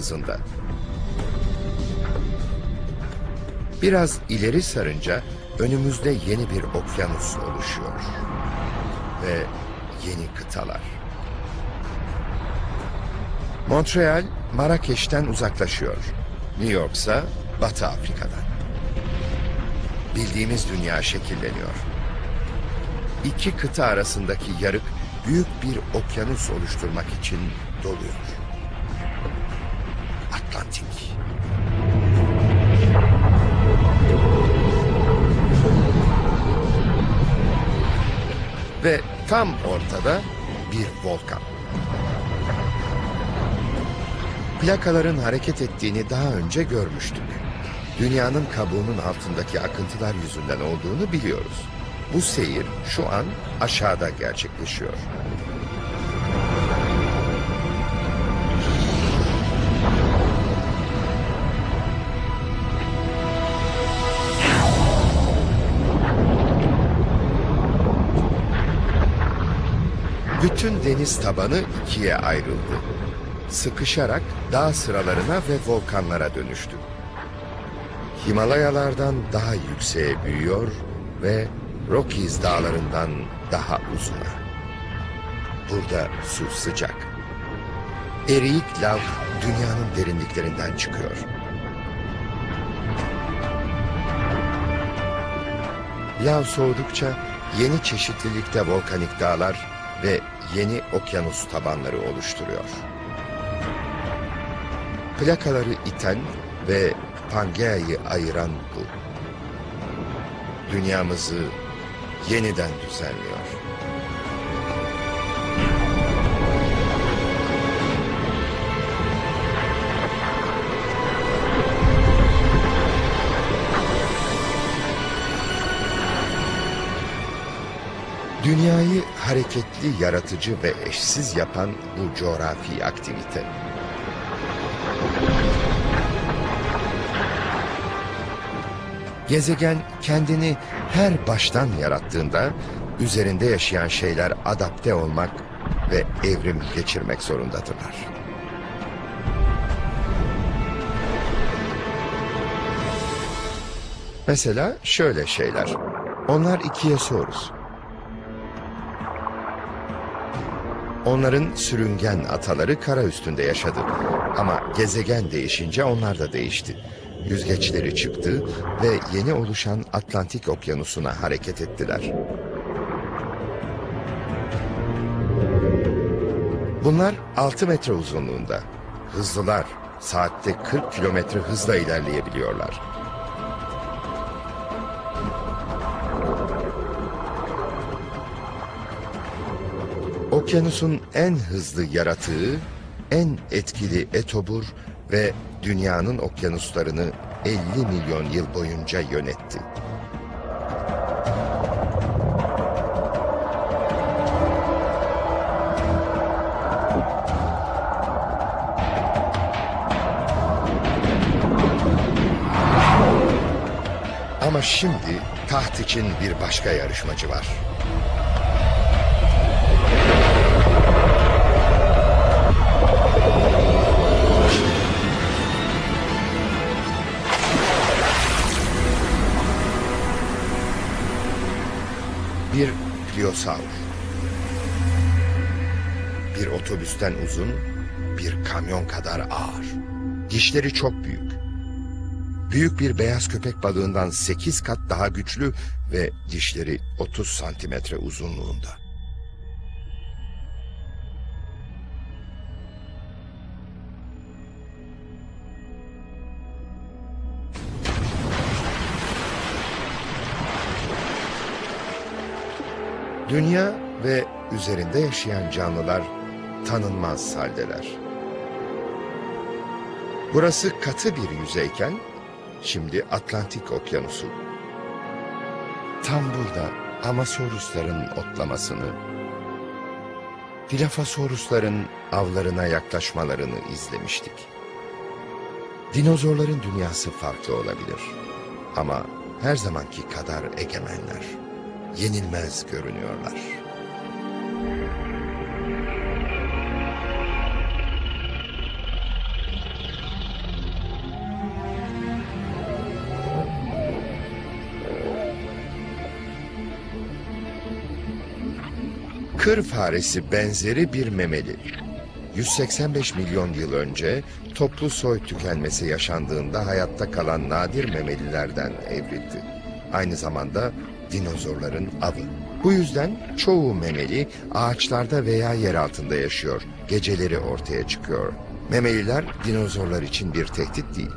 hızında. Biraz ileri sarınca önümüzde yeni bir okyanus oluşuyor. Ve yeni kıtalar. Montreal, Marrakeş'ten uzaklaşıyor. New York ise Batı Afrika'dan. Bildiğimiz dünya şekilleniyor. İki kıta arasındaki yarık büyük bir okyanus oluşturmak için doluyor. Atlantik. Ve tam ortada bir volkan. Plakaların hareket ettiğini daha önce görmüştük. Dünyanın kabuğunun altındaki akıntılar yüzünden olduğunu biliyoruz. Bu seyir şu an aşağıda gerçekleşiyor. Bütün deniz tabanı ikiye ayrıldı. Sıkışarak dağ sıralarına ve volkanlara dönüştü. Himalayalardan daha yükseğe büyüyor ve Rockies dağlarından daha uzuna. Burada su sıcak. Eriyik lav dünyanın derinliklerinden çıkıyor. Lav soğudukça yeni çeşitlilikte volkanik dağlar ve yeni okyanus tabanları oluşturuyor. Plakaları iten ve Pangea'yı ayıran bu. Dünyamızı yeniden düzenliyor. Dünyayı hareketli, yaratıcı ve eşsiz yapan bu coğrafi aktivite. Gezegen kendini her baştan yarattığında üzerinde yaşayan şeyler adapte olmak ve evrim geçirmek zorundadırlar. Mesela şöyle şeyler. Onlar ikiye soruz. Onların sürüngen ataları kara üstünde yaşadı. Ama gezegen değişince onlar da değişti. Yüzgeçleri çıktı ve yeni oluşan Atlantik Okyanusu'na hareket ettiler. Bunlar 6 metre uzunluğunda. Hızlılar. Saatte 40 kilometre hızla ilerleyebiliyorlar. Okyanusun en hızlı yaratığı, en etkili etobur ve dünyanın okyanuslarını 50 milyon yıl boyunca yönetti. Ama şimdi taht için bir başka yarışmacı var. Pliosaur. Bir otobüsten uzun, bir kamyon kadar ağır. Dişleri çok büyük. Büyük bir beyaz köpek balığından 8 kat daha güçlü ve dişleri 30 santimetre uzunluğunda. Dünya ve üzerinde yaşayan canlılar tanınmaz haldeler. Burası katı bir yüzeyken şimdi Atlantik Okyanusu. Tam burada Amasaurusların otlamasını, Dilophosaurusların avlarına yaklaşmalarını izlemiştik. Dinozorların dünyası farklı olabilir. Ama her zamanki kadar egemenler yenilmez görünüyorlar. Kır faresi benzeri bir memeli. 185 milyon yıl önce toplu soy tükenmesi yaşandığında hayatta kalan nadir memelilerden evrildi. Aynı zamanda dinozorların avı. Bu yüzden çoğu memeli ağaçlarda veya yer altında yaşıyor. Geceleri ortaya çıkıyor. Memeliler dinozorlar için bir tehdit değil.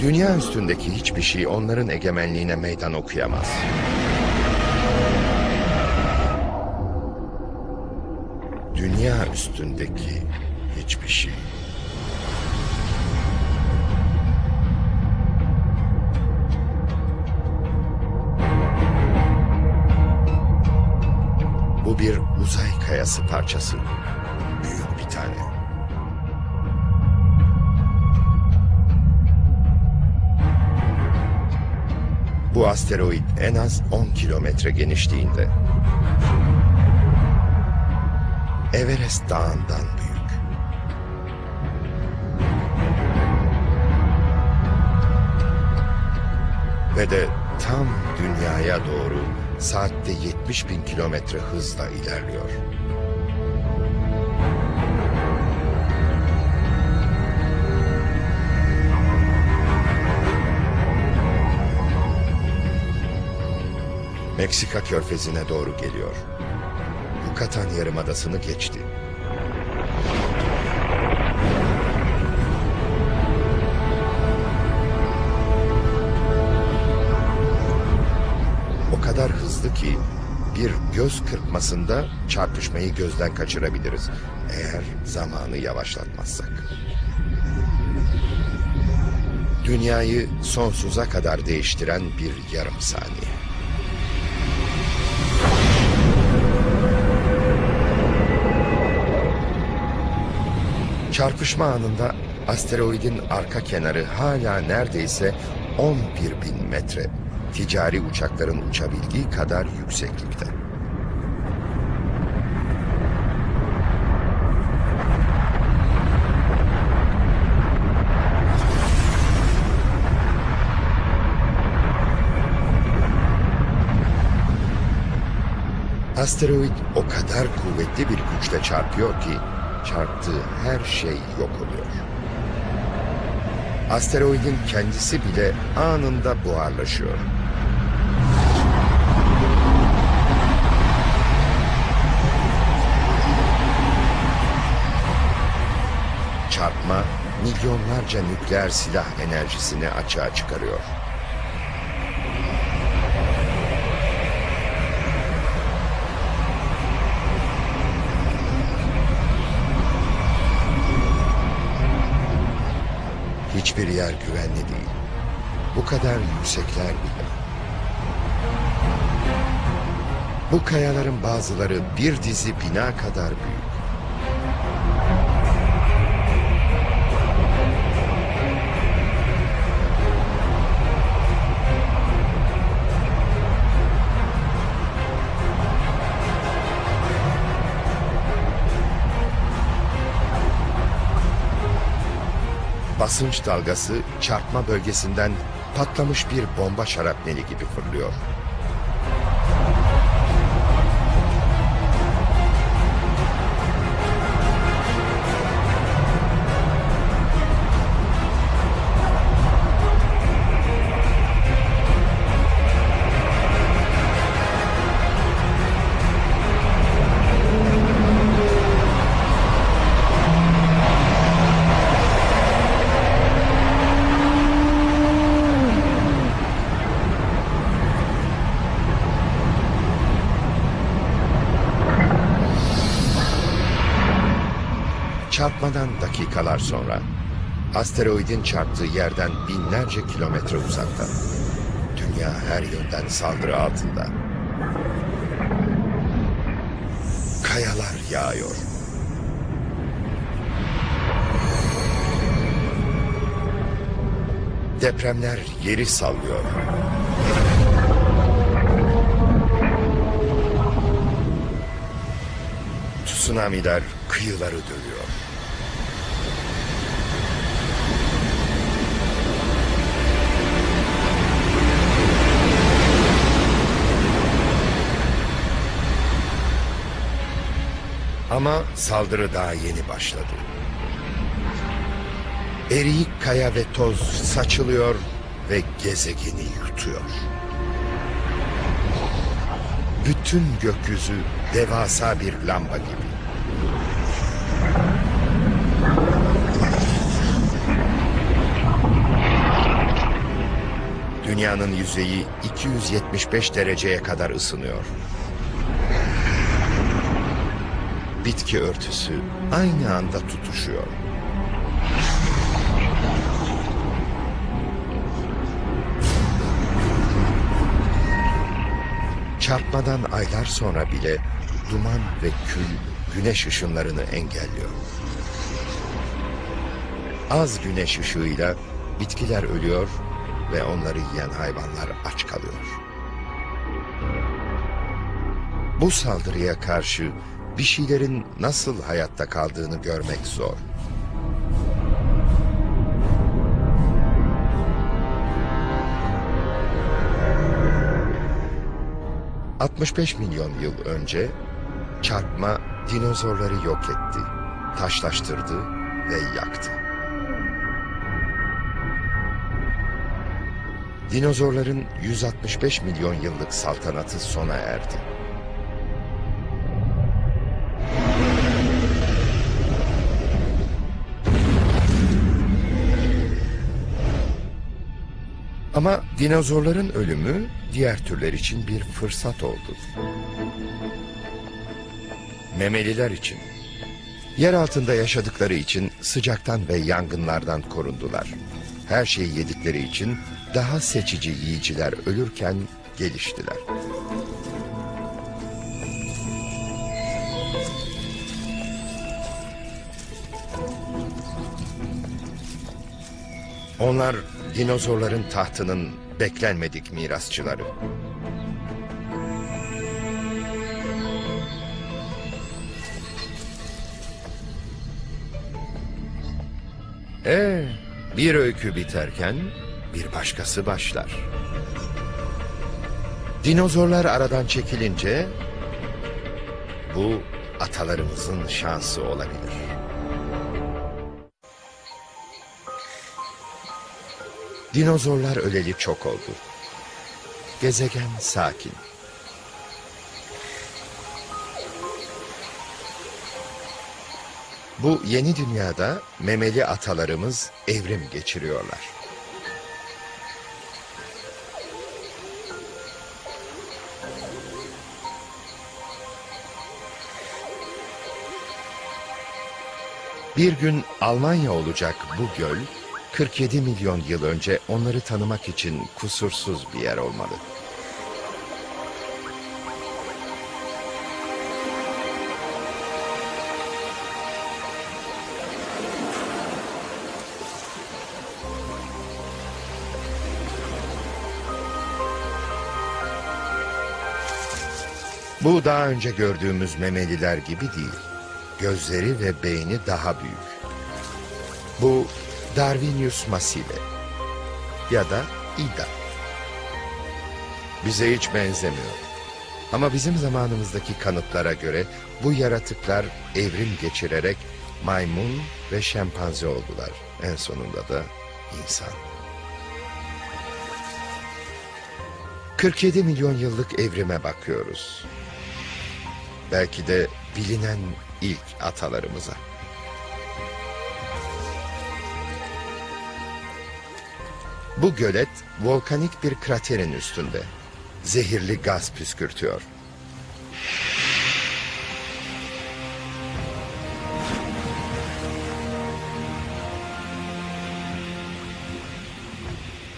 Dünya üstündeki hiçbir şey onların egemenliğine meydan okuyamaz. Dünya üstündeki hiçbir şey. Kayası parçası. Büyük bir tane. Bu asteroid en az 10 kilometre genişliğinde. Everest Dağı'ndan büyük. Ve de tam dünyaya doğru saatte 70 bin kilometre hızla ilerliyor. Meksika körfezine doğru geliyor. Yucatan Yarımadası'nı geçti. Ki bir göz kırpmasında çarpışmayı gözden kaçırabiliriz. Eğer zamanı yavaşlatmazsak. Dünyayı sonsuza kadar değiştiren bir yarım saniye. Çarpışma anında asteroidin arka kenarı hala neredeyse 11 bin metre. Ticari uçakların uçabildiği kadar yükseklikte. Asteroid o kadar kuvvetli bir güçle çarpıyor ki çarptığı her şey yok oluyor. Asteroidin kendisi bile anında buharlaşıyor. Çarpma milyonlarca nükleer silah enerjisini açığa çıkarıyor. Hiçbir yer güvenli değil. Bu kadar yüksekler bile. Bu kayaların bazıları bir dizi bina kadar büyük. Basınç dalgası çarpma bölgesinden patlamış bir bomba şarapneli gibi fırlıyor. Çarpmadan dakikalar sonra asteroidin çarptığı yerden binlerce kilometre uzakta. Dünya her yönden saldırı altında. Kayalar yağıyor. Depremler yeri sallıyor. tsunamiler kıyıları dövüyor. Ama saldırı daha yeni başladı. Eriyik kaya ve toz saçılıyor ve gezegeni yutuyor. Bütün gökyüzü devasa bir lamba gibi. Dünyanın yüzeyi 275 dereceye kadar ısınıyor. Bitki örtüsü aynı anda tutuşuyor. Çarpmadan aylar sonra bile duman ve kül güneş ışınlarını engelliyor. Az güneş ışığıyla bitkiler ölüyor ve onları yiyen hayvanlar aç kalıyor. Bu saldırıya karşı bir şeylerin nasıl hayatta kaldığını görmek zor. ...65 milyon yıl önce... ...çarpma dinozorları yok etti... ...taşlaştırdı ve yaktı. Dinozorların 165 milyon yıllık saltanatı sona erdi. Ama dinozorların ölümü diğer türler için bir fırsat oldu. Memeliler için. Yer altında yaşadıkları için sıcaktan ve yangınlardan korundular. Her şeyi yedikleri için daha seçici yiyiciler ölürken geliştiler. Onlar dinozorların tahtının beklenmedik mirasçıları. Ee, bir öykü biterken bir başkası başlar. Dinozorlar aradan çekilince bu atalarımızın şansı olabilir. Dinozorlar öleli çok oldu. Gezegen sakin. Bu yeni dünyada memeli atalarımız evrim geçiriyorlar. Bir gün Almanya olacak bu göl 47 milyon yıl önce onları tanımak için kusursuz bir yer olmalı. Bu daha önce gördüğümüz memeliler gibi değil. Gözleri ve beyni daha büyük. Bu Darwinius massive ya da Ida. Bize hiç benzemiyor. Ama bizim zamanımızdaki kanıtlara göre bu yaratıklar evrim geçirerek maymun ve şempanze oldular. En sonunda da insan. 47 milyon yıllık evrime bakıyoruz. Belki de bilinen ilk atalarımıza. Bu gölet volkanik bir kraterin üstünde. Zehirli gaz püskürtüyor.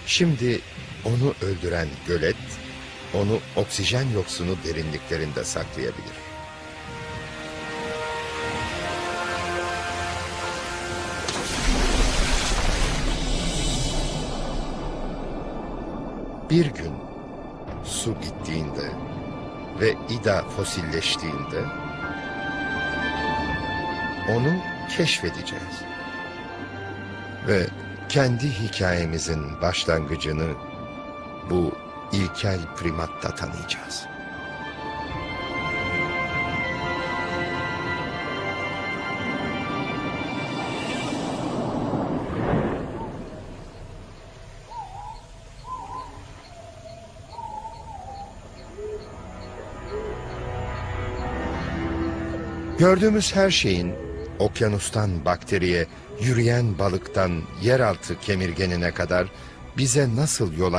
Şimdi onu öldüren gölet, onu oksijen yoksunu derinliklerinde saklayabilir. Bir gün su gittiğinde ve İda fosilleştiğinde onu keşfedeceğiz. Ve kendi hikayemizin başlangıcını bu ilkel primatta tanıyacağız. Gördüğümüz her şeyin okyanustan bakteriye, yürüyen balıktan yeraltı kemirgenine kadar bize nasıl yol